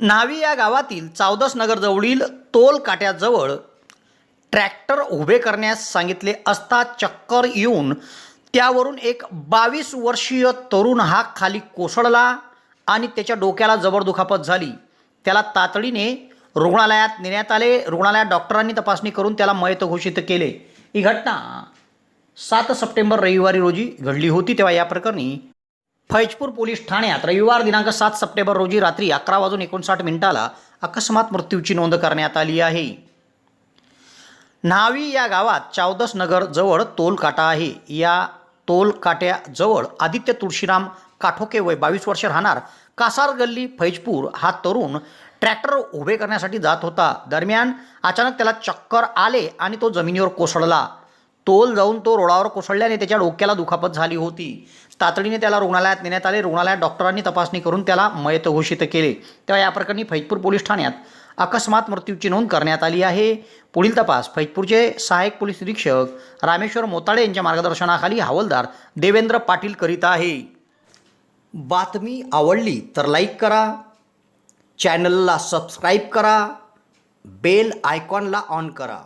न्हावी या गावातील चावदस नगरजवळील तोल काट्याजवळ ट्रॅक्टर उभे करण्यास सांगितले असता चक्कर येऊन त्यावरून एक बावीस वर्षीय तरुण हा खाली कोसळला आणि त्याच्या डोक्याला जबर दुखापत झाली. त्याला तातडीने रुग्णालयात नेण्यात आले. रुग्णालयात डॉक्टरांनी तपासणी करून त्याला मयत घोषित केले. ही घटना सात सप्टेंबर रविवारी रोजी घडली होती. तेव्हा या प्रकरणी फैजपूर पोलीस ठाण्यात रविवार दिनांक सात सप्टेंबर रोजी रात्री अकरा वाजून एकोणसाठ मिनिटाला अकस्मात मृत्यूची नोंद करण्यात आली आहे. न्हावी या गावात चावदस नगर जवळ तोल काटा आहे. या तोल काट्याजवळ आदित्य तुळशीराम काठोके वय बावीस वर्ष राहणार कासार गल्ली फैजपूर हा तरुण ट्रॅक्टर उभे करण्यासाठी जात होता. दरम्यान अचानक त्याला चक्कर आले आणि तो जमिनीवर कोसळला. तोल जाऊन तो रोडावर कोसळल्याने त्याच्या डोक्याला दुखापत झाली होती. तातडीने त्याला रुग्णालयात नेण्यात आले. रुग्णालयात डॉक्टरांनी तपासणी करून त्याला मयत घोषित केले. तेव्हा या प्रकरणी फैजपूर पोलीस ठाण्यात अकस्मात मृत्यूची नोंद करण्यात आली आहे. पुढील तपास फैजपूरचे सहाय्यक पोलीस निरीक्षक रामेश्वर मोताळे यांच्या मार्गदर्शनाखाली हवालदार देवेंद्र पाटील करीत आहे. बातमी आवडली तर लाईक करा. चॅनलला सबस्क्राईब करा. बेल आयकॉनला ऑन करा.